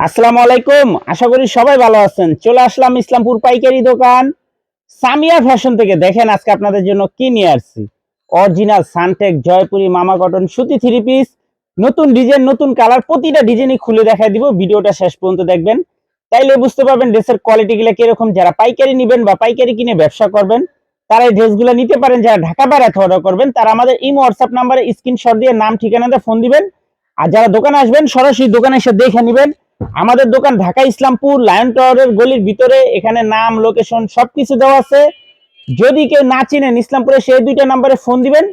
আসসালামু আলাইকুম। আশা করি সবাই ভালো আছেন। চলে আসলাম ইসলামপুর পাইকারি দোকান। সামিয়া ফ্যাশন থেকে দেখেন আজকে আপনাদের জন্য কি নিয়ে আসছি। অরিজিনাল সানটেক জয়পুরি মামা কটন সুতি থ্রি পিস। নতুন ডিজাইন, নতুন কালার, প্রতিটা ডিজাইনই খুলে দেখাই দিব। ভিডিওটা শেষ পর্যন্ত দেখবেন। তাইলে বুঝতে পারবেন ড্রেসের কোয়ালিটি গুলো কীরকম। যারা পাইকারি নেবেন বা পাইকারি কিনে ব্যবসা করবেন, তারা এই ড্রেসগুলো নিতে পারেন। যারা ঢাকা বাইরে অর্ডার করবেন, তারা আমাদের ইমো, হোয়াটসঅ্যাপ নাম্বারে স্ক্রিনশট দিয়ে নাম ঠিকানাতে ফোন দিবেন। আর যারা দোকানে আসবেন, সরাসরি দোকানে এসে দেখে নেবেন। আমাদের দোকান ঢাকা ইসলামপুর, লায়ন টাওয়ারের গলির ভিতরে, এখানে নাম লোকেশন সবকিছু দেওয়া আছে। যদি কেউ না চিনেন ইসলামপুরে, সেই দুইটা নাম্বারে ফোন দিবেন,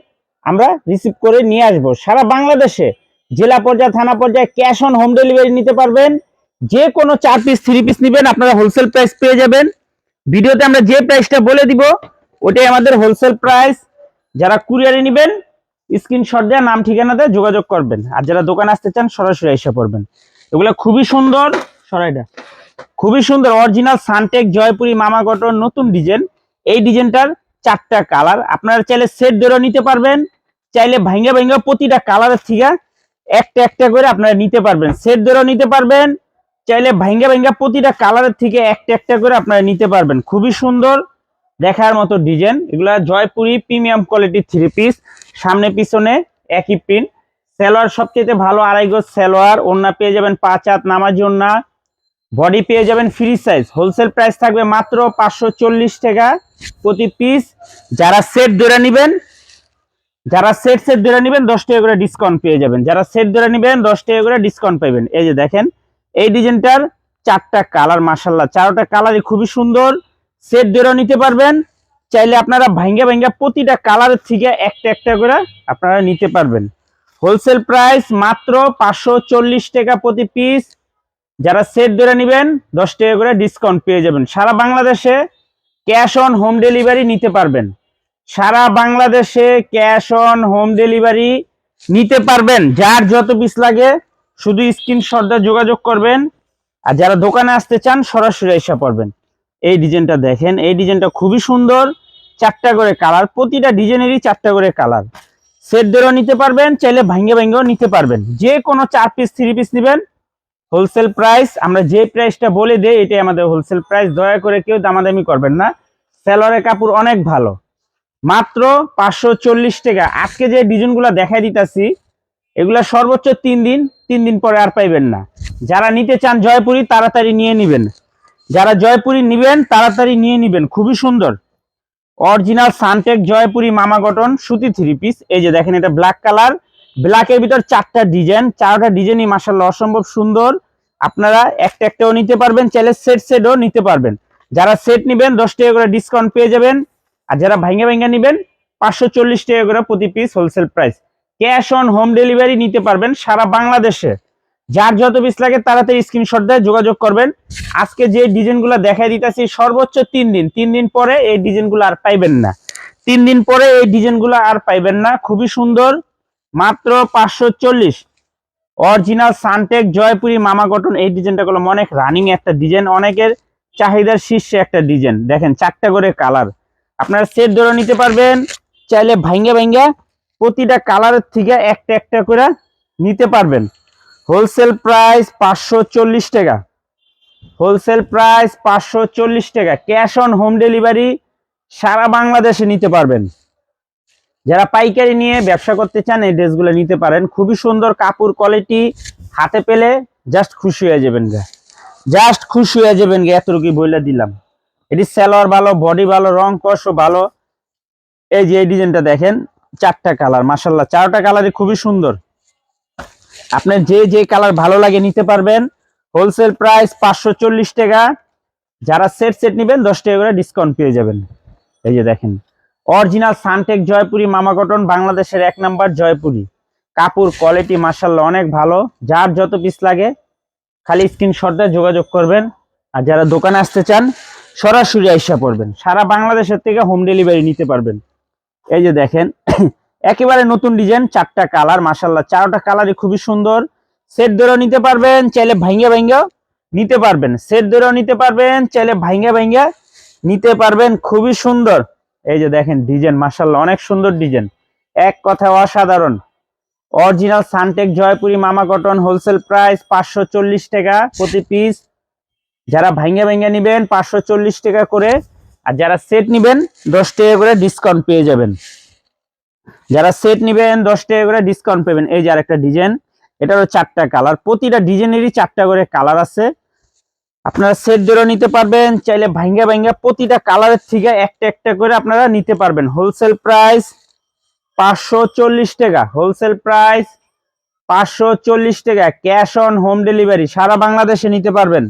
আমরা রিসিভ করে নিয়ে আসব। সারা বাংলাদেশে জেলা পর্যায়ে, থানা পর্যায়ে ক্যাশ অন হোম ডেলিভারি নিতে পারবেন। যে কোনো চার পিস থ্রি পিস নেবেন, আপনারা হোলসেল প্রাইস পেয়ে যাবেন। ভিডিওতে আমরা যে প্রাইসটা বলে দিব, ওটাই আমাদের হোলসেল প্রাইস যারা কুরিয়ারে নেবেন স্ক্রিনশট দেওয়া নাম, ঠিকানা দিয়ে যোগাযোগ করবেন। আর যারা দোকানে আসতে চান, সরাসরি এসে পড়বেন। এগুলো খুবই সুন্দর। সরাইটা খুবই সুন্দর অরিজিনাল সানটেক জয়পুরি মামা কটন নতুন ডিজাইন। এই ডিজাইনটার চারটা কালার। আপনারা চাইলে সেট ধরে নিতে পারবেন। চাইলে ভাঙ্গা ভাঙ্গা প্রতিটা কালারের থেকে একটা একটা করে আপনারা নিতে পারবেন। সেট ধরেও নিতে পারবেন। চাইলে ভাঙ্গা ভাঙ্গা প্রতিটা কালারের থেকে একটা একটা করে আপনারা নিতে পারবেন। খুবই সুন্দর, দেখার মতো ডিজাইন। এগুলা Jaipuri premium quality three piece সামনে পিছনে একই প্রিন্ট সেলোয়ার সবচেয়ে ভালো আড়াই গজ সেলোয়ার ওন্না পেয়ে যাবেন পাঁচ হাত নামাজ ওন্না বডি পেয়ে যাবেন ফ্রি সাইজ। হোলসেল প্রাইস থাকবে মাত্র পাঁচশো চল্লিশ টাকা প্রতি পিস। যারা সেট ধরে নেবেন, যারা সেট সেট ধরে নেবেন, দশ টাকা করে ডিসকাউন্ট পেয়ে যাবেন। যারা সেট ধরে নেবেন, দশ টাকা করে ডিসকাউন্ট পাবেন। এই যে দেখেন, এই ডিজাইনটার চারটা কালার মাসাল্লাহ চারটা কালারই খুবই সুন্দর। সেট ধরে নিতে পারবেন। চাইলে আপনারা ভাঙ্গা ভাঙ্গা প্রতিটা কালারের থেকে একটা একটা করে আপনারা নিতে পারবেন। হোলসেল প্রাইস মাত্র পাঁচশো চল্লিশ টাকা প্রতি পিস। যারা সেট ধরে নেবেন, দশ টাকা করে ডিসকাউন্ট পেয়ে যাবেন। সারা বাংলাদেশে ক্যাশ অন হোম ডেলিভারি নিতে পারবেন। সারা বাংলাদেশে ক্যাশ অন হোম ডেলিভারি নিতে পারবেন। যার যত পিস লাগে, শুধু স্ক্রিনশট দিয়ে যোগাযোগ করবেন। আর যারা দোকানে আসতে চান, সরাসরি এসে পড়বেন। এই ডিজাইনটা দেখেন, এই ডিজাইনটা খুবই সুন্দর। চারটা করে কালার প্রতিটা ডিজাইনেরই চারটা করে কালার সেট ধরেও নিতে পারবেন, চাইলে ভাঙ্গে ভাঙ্গেও নিতে পারবেন। যে কোনো চার পিস থ্রি পিস নেবেন। হোলসেল প্রাইস আমরা যে প্রাইসটা বলে দেই, এটাই আমাদের হোলসেল প্রাইস দয়া করে কেউ দামাদামি করবেন না। সেলরের কাপড় অনেক ভালো। মাত্র পাঁচশো চল্লিশ টাকা। আজকে যে ডিজাইনগুলো দেখাই দিতেছি, এগুলা সর্বোচ্চ তিন দিন তিন দিন পরে আর পাইবেন না। যারা নিতে চান জয়পুরি, তাড়াতাড়ি নিয়ে নিবেন। যারা জয়পুরি নিবেন, তাড়াতাড়ি নিয়ে নিবেন। খুবই সুন্দর। অরিজিনাল সানটেক জয়পুরি মামা গঠন সুতি থ্রি পিস এই যে দেখেন, এটা ব্ল্যাক কালার ব্ল্যাকের ভিতর চারটা ডিজাইন চারটা ডিজাইনই মাসাল্লাহ অসম্ভব সুন্দর। আপনারা একটা একটাও নিতে পারবেন, চাইলে সেট সেটও নিতে পারবেন। যারা সেট নিবেন, দশ টাকা করে ডিসকাউন্ট পেয়ে যাবেন। আর যারা ভাঙ্গা ভাঙ্গা নিবেন, পাঁচশো চল্লিশ টাকা করে প্রতি piece wholesale price cash on home delivery নিতে পারবেন সারা বাংলাদেশে। যার যত পিস লাগে তাড়াতাড়ি স্ক্রিনশট দিয়ে যোগাযোগ করবেন। আজকে যে ডিজাইনগুলো দেখাই দিতেছি, সর্বোচ্চ তিন দিন। তিন দিন পরে এই ডিজাইনগুলো আর পাইবেন না। তিন দিন পরে এই ডিজাইনগুলো আর পাইবেন না। খুবই সুন্দর। মাত্র পাঁচশো চল্লিশ। অরিজিনাল সানটেক জয়পুরি মামা গঠন এই ডিজাইনটা করলাম অনেক রানিং একটা ডিজাইন অনেকের চাহিদার শীর্ষে একটা ডিজাইন দেখেন, চারটা করে কালার আপনারা সেট ধরে নিতে পারবেন, চাইলে ভাঙ্গা ভাঙ্গা প্রতিটা কালারের থেকে একটা একটা করে নিতে পারবেন। হোলসেল প্রাইস পাঁচশো চল্লিশ টাকা। হোলসেল প্রাইস পাঁচশো চল্লিশ টাকা। ক্যাশ অন হোম ডেলিভারি সারা বাংলাদেশে নিতে পারবেন। যারা পাইকারি নিয়ে ব্যবসা করতে চান, এই ড্রেসগুলো নিতে পারেন। খুবই সুন্দর কাপড় কোয়ালিটি, হাতে পেলে জাস্ট খুশি হয়ে যাবেন গা। জাস্ট খুশি হয়ে যাবেন গা, এতটুকুই বইলে দিলাম। এটি সেলোয়ার ভালো, বডি ভালো, রং কষও ভালো। এই যে এই ডিজাইনটা দেখেন, চারটা কালার মাসাল্লাহ চারটা কালারই খুবই সুন্দর। আপনার যে যে কালার ভালো লাগে নিতে পারবেন। হোলসেল প্রাইস পাঁচশো চল্লিশ টাকা। যারা সেট সেট নেবেন, দশ টাকা করে ডিসকাউন্ট পেয়ে যাবেন। এই যে দেখেন অরিজিনাল সানটেক জয়পুরি মামা কটন, বাংলাদেশের এক নাম্বার জয়পুরি। কাপড় কোয়ালিটি মার্শাল্লাহ অনেক ভালো। যার যত পিস লাগে, খালি স্ক্রিনশট দিয়ে যোগাযোগ করবেন। আর যারা দোকানে আসতে চান, সরাসরি আইসা পড়বেন। সারা বাংলাদেশের থেকে হোম ডেলিভারি নিতে পারবেন। এই যে দেখেন একেবারে নতুন ডিজাইন, চারটা কালার মাসাল্লাহ চারটা কালারই খুবই সুন্দর। সেট ধরেও নিতে পারবেন, চাইলে ভাঙ্গা ভাঙ্গা নিতে পারবেন। সেট ধরেও নিতে পারবেন, চাইলে ভাঙ্গা ভাঙ্গা নিতে পারবেন। খুবই সুন্দর। এই যে দেখেন ডিজাইন মাসাল্লাহ অনেক সুন্দর ডিজাইন। এক কথা অসাধারণ। অরিজিনাল সানটেক জয়পুরি মামা কটন হোলসেল প্রাইস পাঁচশো চল্লিশ টাকা প্রতি পিস। যারা ভাঙ্গা ভাঙ্গা নিবেন, পাঁচশো চল্লিশ টাকা করে। আর যারা সেট নিবেন, দশ টাকা করে ডিসকাউন্ট পেয়ে যাবেন। যারা সেট নিবেন, দশ টাকা করে ডিসকাউন্ট পাবেন। এই যে আরেকটা ডিজাইন এটারও চারটা কালার প্রতিটা ডিজাইনেরই চারটা করে কালার আছে। আপনারা সেট ধরে নিতে পারবেন, চাইলে ভাঙ্গা ভাঙ্গা প্রতিটা কালারের থেকে একটা একটা করে আপনারা নিতে পারবেন। হোলসেল প্রাইস পাঁচশো চল্লিশ টাকা। হোলসেল প্রাইস পাঁচশো চল্লিশ টাকা। ক্যাশ অন হোম ডেলিভারি সারা বাংলাদেশে নিতে পারবেন।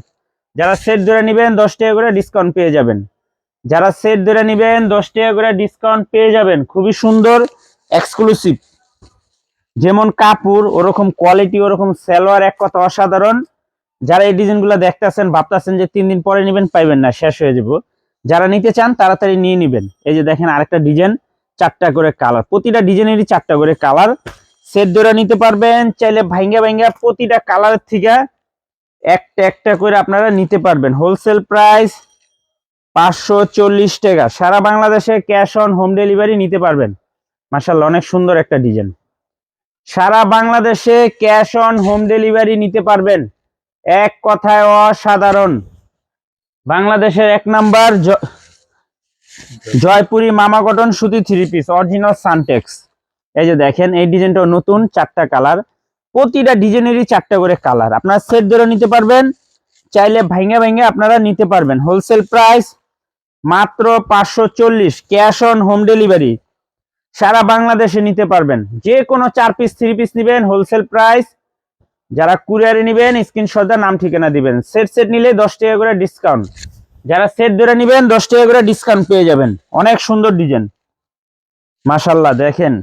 যারা সেট ধরে নেবেন, দশ টাকা করে ডিসকাউন্ট পেয়ে যাবেন। যারা সেট ধরে নেবেন, দশ টাকা করে ডিসকাউন্ট পেয়ে যাবেন। খুবই সুন্দর এক্সক্লুসিভ যেমন কাপড়, ওরকম কোয়ালিটি ওরকম সালোয়ার এক কথা অসাধারণ। যারা এই ডিজাইনগুলো দেখতেছেন, ভাবতেছেন যে তিন দিন পরে নেবেন, পাইবেন না, শেষ হয়ে যাব। যারা নিতে চান, তাড়াতাড়ি নিয়ে নেবেন। এই যে দেখেন আরেকটা ডিজাইন, চারটা করে কালার। প্রতিটা ডিজাইনেরই চারটা করে কালার। সেট ধরে নিতে পারবেন, চাইলে ভাঙ্গা ভাঙ্গা প্রতিটা কালারের থেকে একটা একটা করে আপনারা নিতে পারবেন। হোলসেল প্রাইস পাঁচশো চল্লিশ টাকা। সারা বাংলাদেশে ক্যাশ অন হোম ডেলিভারি নিতে পারবেন। মাসাল্লাহ অনেক সুন্দর একটা ডিজাইন সারা বাংলাদেশে ক্যাশ অন হোম ডেলিভারি নিতে পারবেন। এক কথায় অসাধারণ। বাংলাদেশের এক নাম্বার জয়পুরি মামা কটন সুতি থ্রি পিস অরিজিনাল সানটেক্স এই যে দেখেন, এই ডিজাইনটাও নতুন, চারটা কালার প্রতিটা ডিজাইনেরই চারটা করে কালার আপনারা সেট ধরে নিতে পারবেন। চাইলে ভাঙ্গে ভাঙ্গে আপনারা নিতে পারবেন। হোলসেল প্রাইস মাত্র পাঁচশো চল্লিশ ক্যাশ অন হোম ডেলিভারি। সারা বাংলাদেশে নিতে পারবেন। যে কোনো চার পিস, থ্রি পিস নেবেন, হোলসেল প্রাইস। যারা কুরিয়ারে নেবেন, স্ক্রিনশট নাম, ঠিকানা দিবেন। সেট সেট নিলে দশ টাকা করে ডিসকাউন্ট যারা সেট ধরে নেবেন, দশ টাকা করে ডিসকাউন্ট পেয়ে যাবেন। অনেক সুন্দর ডিজাইন। মাশাল্লাহ দেখেন।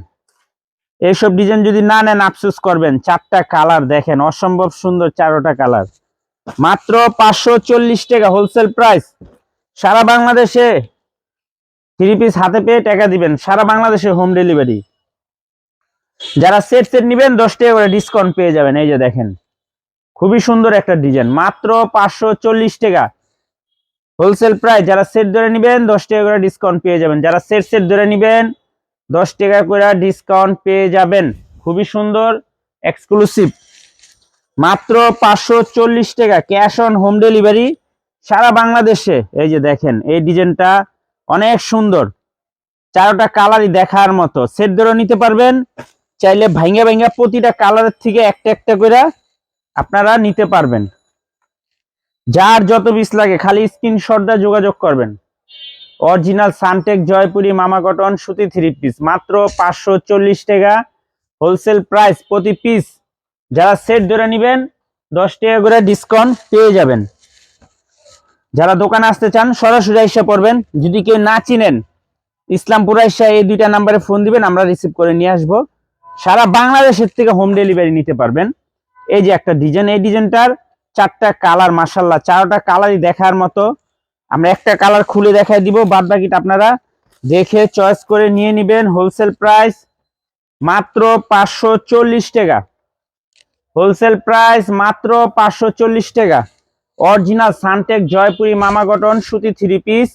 এইসব ডিজাইন যদি না নেন, আফসোস করবেন। চারটা কালার দেখেন, অসম্ভব সুন্দর চারোটা কালার। মাত্র পাঁচশো চল্লিশ টাকা হোলসেল প্রাইস। সারা বাংলাদেশে থ্রি পিস হাতে পেয়ে টাকা দিবেন। সারা বাংলাদেশে হোম ডেলিভারি যারা সেট সেট নিবেন, দশ টাকা করে ডিসকাউন্ট পেয়ে যাবেন। এই যে দেখেন, খুবই সুন্দর একটা ডিজাইন মাত্র পাঁচশো চল্লিশ টাকা। হোলসেল প্রাইস যারা সেট ধরে নিবেন, দশ টাকা করে ডিসকাউন্ট পেয়ে যাবেন। যারা সেট সেট ধরে নিবেন, দশ টাকা করে ডিসকাউন্ট পেয়ে যাবেন। খুবই সুন্দর এক্সক্লুসিভ মাত্র পাঁচশো চল্লিশ টাকা। ক্যাশ অন হোম ডেলিভারি সারা বাংলাদেশে, এই যে দেখেন, এই ডিজাইনটা অনেক সুন্দর। চারোটা কালারই দেখার মতো। সেট ধরে নিতে পারবেন, চাইলে ভাঙ্গা ভাঙ্গা প্রতিটা কালারের থেকে একটা একটা করে আপনারা নিতে পারবেন। যার যত পিস লাগে, খালি স্ক্রিনশট দিয়ে যোগাযোগ করবেন। অরিজিনাল সানটেক জয়পুরি মামা কটন সুতি থ্রি পিস মাত্র পাঁচশো চল্লিশ টাকা। হোলসেল প্রাইস প্রতি পিস যারা সেট ধরে নেবেন, দশ টাকা করে ডিসকাউন্ট পেয়ে যাবেন। যারা দোকানে আসতে চান, সরাসরি এসে পড়বেন। যদি কেউ না চিনেন, ইসলামপুর আইসা এই দুইটা নাম্বারে ফোন দিবেন, আমরা রিসিভ করে নিয়ে আসব। সারা বাংলাদেশের থেকে হোম ডেলিভারি নিতে পারবেন। এই যে একটা ডিজাইন এই ডিজাইনটার চারটা কালার মাসাল্লাহ চারটা কালারই দেখার মতো। আমরা একটা কালার খুলে দেখাই দিব বাদ বাকিটা আপনারা দেখে চয়েস করে নিয়ে নেবেন। হোলসেল প্রাইস মাত্র পাঁচশো চল্লিশ টাকা। হোলসেল প্রাইস মাত্র পাঁচশো চল্লিশ টাকা। অরিজিনাল সানটেক জয়পুরি মামা কটন সুতি থ্রি পিস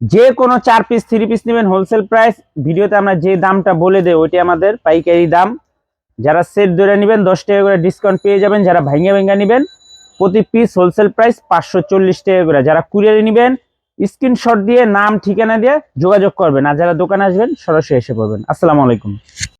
যে কোনো চার পিস থ্রি পিস নেবেন হোলসেল প্রাইস ভিডিওতে আমরা যে দামটা বলে দেই ওইটি আমাদের পাইকারি দাম। যারা সেট ধরে নেবেন, দশ টাকা করে ডিসকাউন্ট পেয়ে যাবেন। যারা ভাঙ্গা ভাঙ্গা নেবেন, প্রতি পিস হোলসেল প্রাইস পাঁচশো চল্লিশ টাকা করে। যারা কুরিয়ারে নেবেন স্ক্রিনশট দিয়ে, নাম, ঠিকানা দিয়ে যোগাযোগ করবেন। আর যারা দোকানে আসবেন, সরাসরি এসে পড়বেন। আসসালামু আলাইকুম।